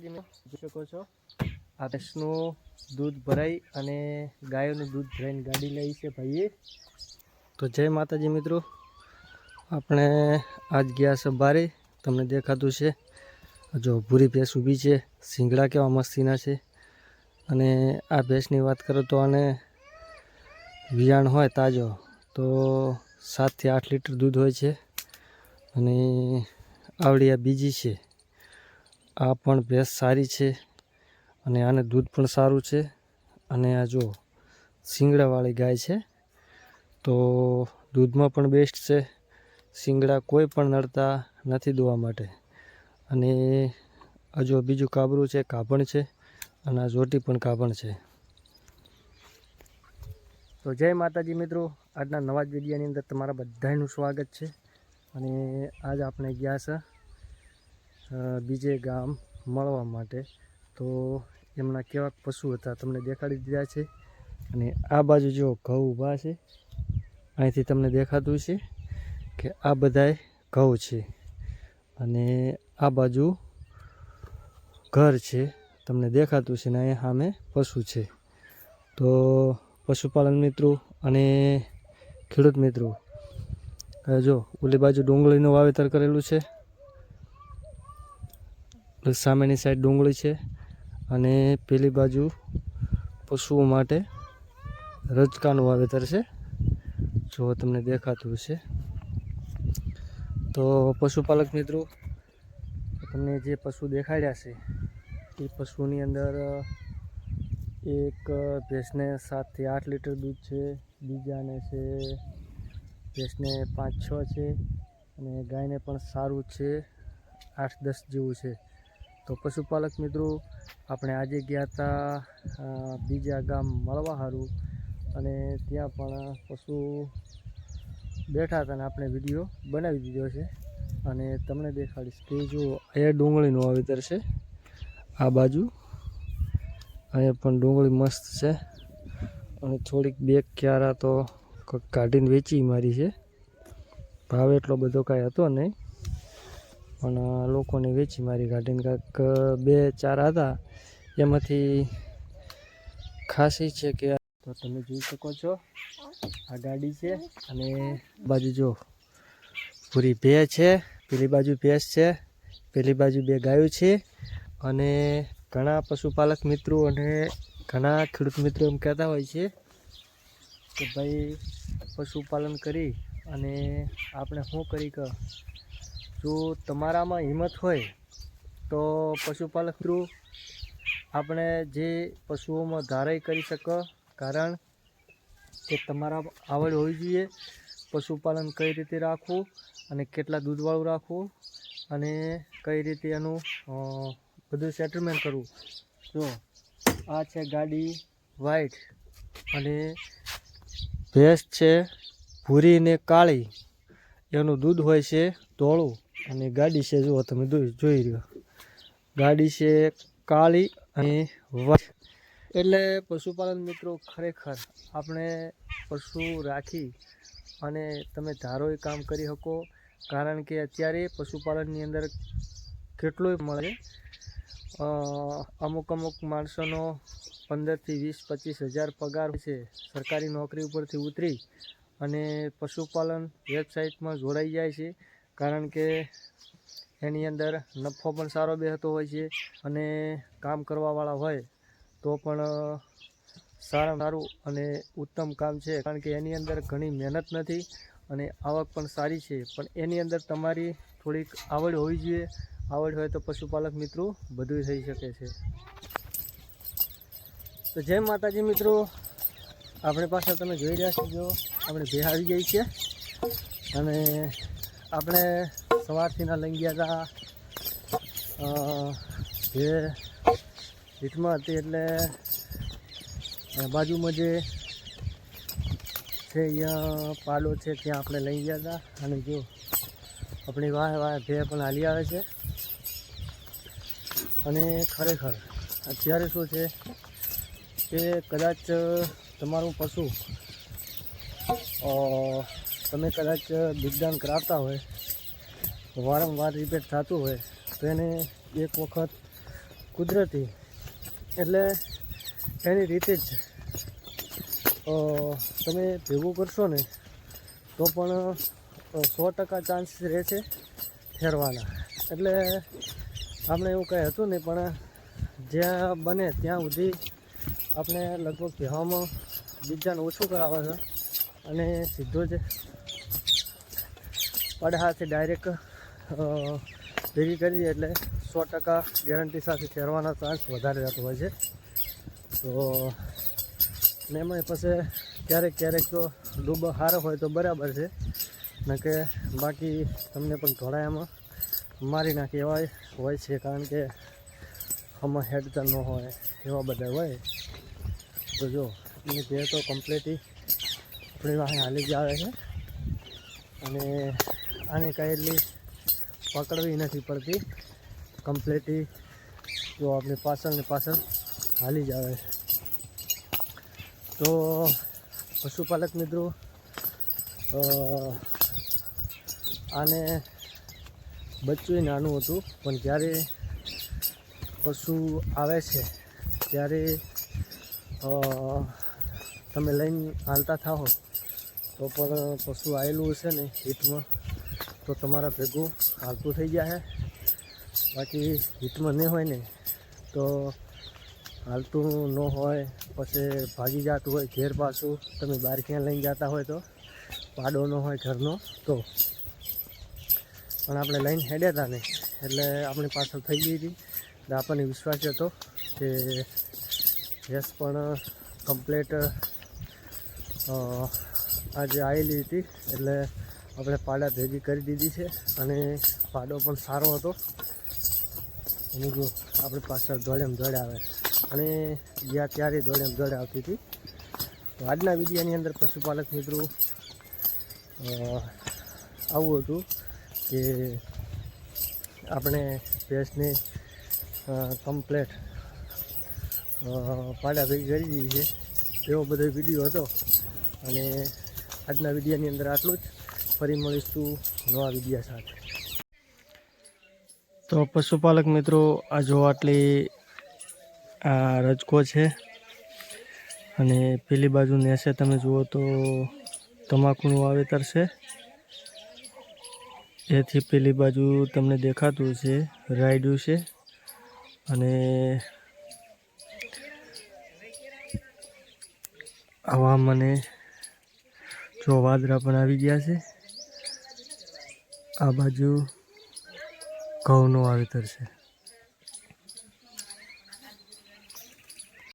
જોઈ શકો છો. આ ભેંસનું દૂધ ભરાઈ અને ગાયોનું દૂધ ભરાઈને ગાડી લઈ છે ભાઈએ. તો જય માતાજી મિત્રો. આપણે આજ ગયા છે બારે. તમને દેખાતું છે. જો ભૂરી ભેંસ ઊભી છે. શિંગડા કેવા મસ્તીના છે. અને આ ભેંસની વાત કરો તો આને વિયાણ હોય તાજો. તો સાતથી આઠ લીટર દૂધ હોય છે. અને આવડી આ બીજી છે. આ પણ ભેંસ સારી છે અને આને દૂધ પણ સારું છે. અને આ જો શિંગડાવાળી ગાય છે, તો દૂધમાં પણ બેસ્ટ છે. શિંગડા કોઈ પણ નડતા નથી દોવા માટે. અને હજુ બીજું કાબરું છે, કાભણ છે અને આ જોટી પણ કાભણ છે. તો જય માતાજી મિત્રો, આજના નવા જ વિડીયાની અંદર તમારા બધાનું સ્વાગત છે. અને આજ આપણે ગયા છે બીજે ગામ મળવા માટે. તો એમના કેવા પશુ હતા તમને દેખાડી દીધા છે. અને આ બાજુ જો ઘઉં ઊભા છે. અહીંથી તમને દેખાતું છે કે આ બધાય ઘઉં છે. અને આ બાજુ ઘર છે. તમને દેખાતું છે ને અહીંયા સામે પશુ છે. તો પશુપાલન મિત્રો અને ખેડૂત મિત્રો જો, ઓલી બાજુ ડુંગળીનું વાવેતર કરેલું છે. સામેની સાઈડ ડુંગળી છે અને પેલી બાજુ પશુઓ માટે રજકાનું વાવેતર છે. જો તમને દેખાતું છે તો પશુપાલક મિત્રો, તમને જે પશુ દેખાડ્યા છે, એ પશુની અંદર, એક ભેંસને સાતથી આઠ લીટર દૂધ છે, બીજાને છે, ભેંસને પાંચ છ છે, અને ગાયને પણ સારું છે, આઠ દસ જેવું છે. તો પશુપાલક મિત્રો, આપણે આજે ગયા હતા બીજા ગામ મળવા હારું અને ત્યાં પણ પશુ બેઠા હતા અને આપણે વીડિયો બનાવી દીધો છે. અને તમને દેખાડીશ કે જો અહીંયા ડુંગળીનું વાવેતર છે. આ બાજુ અહીંયા પણ ડુંગળી મસ્ત છે. અને થોડીક બે ક્યારા તો કાઢીને વેચી મારી છે. ભાવ એટલો બધો કાંઈ હતો નહીં. પણ લોકોને વેચી મારી કાઢીને કાંઈક બે ચાર હતા. એમાંથી ખાસી છે કે તો તમે જોઈ શકો છો. આ ગાડી છે અને બાજુ જો, પૂરી ભે છે, પેલી બાજુ ભેંસ છે, પેલી બાજુ બે ગાયો છે અને ઘણા પશુપાલક મિત્રો અને ઘણા ખેડૂત મિત્રો એમ કહેતા હોય છે કે ભાઈ પશુપાલન કરી અને આપણે શું કરી કે જો તમારામાં હિંમત હોય, તો પશુપાલક થ્રુ આપણે જે પશુઓમાં ધારાઈ કરી શકો, કારણ કે તમારા આવડ હોવી જોઈએ, પશુપાલન કઈ રીતે રાખવું અને કેટલા દૂધવાળું રાખવું અને કઈ રીતે એનું બધું સેટલમેન્ટ કરવું. જો, આ છે ગાડી વ્હાઈટ અને ભેંસ છે ભૂરી ને કાળી. એનું દૂધ હોય છે ધોળું. અને ગાડી છે, જુઓ તમે જોઈ રહ્યો ગાડી છે કાળી અને વ્હાઈટ એટલે પશુપાલન મિત્રો ખરેખર આપણે પશુ રાખી અને તમે ધારો એ કામ કરી શકો, કારણ કે અત્યારે પશુપાલનની અંદર કેટલોય મળે. અમુક અમુક માણસોનો પંદરથી વીસ પચીસ હજાર પગાર છે, સરકારી નોકરી ઉપરથી ઉતરી અને પશુપાલન વેબસાઇટમાં જોડાઈ જાય છે. કારણ કે એની અંદર નફો પણ સારો બેહતો હોય છે અને કામ કરવાવાળા હોય, તો પણ સારા સારું અને ઉત્તમ કામ છે. કારણ કે એની અંદર ઘણી મહેનત નથી અને આવક પણ સારી છે. પણ એની અંદર તમારી થોડીક આવડ હોવી જોઈએ. આવડ હોય તો પશુપાલક મિત્રો બધું થઈ શકે છે. તો જય માતાજી મિત્રો, આપણે પાછળ તમે જોઈ રહ્યા છો જો, આપણે ભે આવી ગઈ છે. અને આપણે સવારથી ના લઈ ગયા હતા. જે હીટમાં હતી એટલે બાજુમાં જે છે, અહીંયા પાડો છે, ત્યાં આપણે લઈ ગયા હતા. અને જો, આપણી વાહ વાહ ભે પણ હાલી આવે છે. અને ખરેખર, અત્યારે શું છે કે કદાચ તમારું પશુ તમે કદાચ દિગ્દાન કરાવતા હોય, વારંવાર રિપેર થતું હોય, તો એને એક વખત કુદરતી એટલે એની રીતે જ તમે ભેગું કરશો ને, તો પણ સો ટકા ચાન્સ રહે છે ફેરવાના. એટલે આપણે એવું કંઈ હતું નહીં, પણ જ્યાં બને ત્યાં સુધી આપણે લગભગ કહેવામાં બીજાને ઓછું કરાવે છે અને સીધો જ પડહાથી ડાયરેક્ટ ભેગી કરી દઈએ એટલે સો ટકા ગેરંટી સાથે ફેરવાના ચાન્સ વધારે રહેતો હોય છે. તો, ને એમાં પછી ક્યારેક ક્યારેક તો ડૂબો સારો હોય તો બરાબર છે. ને કે બાકી તમને પણ ધોળાયામાં મારી નાખે એવા હોય છે કારણ કે આમાં હેડતા ન હોય એવા બધા હોય. તો જો, એ બે તો કમ્પ્લીટલી આપણી વાહન હાલી જ આવે છે. અને આને કાંઈ એટલી પકડવી નથી પડતી. કમ્પ્લેટલી જો આપણી પાછળ ને પાછળ હાલી જ આવે તો પશુપાલક મિત્રો આને બચ્ચું નાનું હતું, પણ જ્યારે પશુ આવે છે, ત્યારે તમે લઈને હાલતા થાઓ, તો પણ પશુ આવેલું હશે ને હિટમાં? તો તમારા ભેગું હાલતું થઈ જાય બાકી હિટમાં નહીં હોય ને, તો હાલતું ન હોય, પછી ભાગી જતું હોય ઘેર પાછું, તમે બહાર ક્યાં લઈને જતા હોય તો? પાડો ન હોય ઘરનો, તો. પણ આપણે લઈને હેડ્યા હતા ને, એટલે આપણી પાછળ થઈ ગઈ હતી. એટલે આપણને વિશ્વાસ હતો કે ગેસ પણ કમ્પ્લેટ આજે આવેલી હતી, એટલે આપણે પાડા ભેગી કરી દીધી છે અને પાડો પણ સારો હતો. અને જો આપણી પાછળ દોડેમ દોડે આવે. અને ગયા ત્યારે દોડેમ દોડે આવતી હતી. તો આજના વિડીયાની અંદર પશુપાલક મિત્રો આવું હતું કે આપણે ભેંસને કમ્પ્લેટ પાડા ભેગી કરી દીધી છે. એવો બધો વીડિયો હતો. અને આજના વિડીયાની અંદર આટલું જ. ફરી મળીશું નવા વીડિયો સાથે. તો પશુપાલક મિત્રો, આ જો આટલી, આ રજકો છે અને પેલી બાજુ નેસે તમે જુઓ તો તમાકુનું વાવેતર છે. એથી પેલી બાજુ તમને દેખાતું છે, રાયડું છે અને આવા મને જો વાદરા પણ આવી ગયા છે. આ બાજુ ઘઉંનું વાવેતર છે.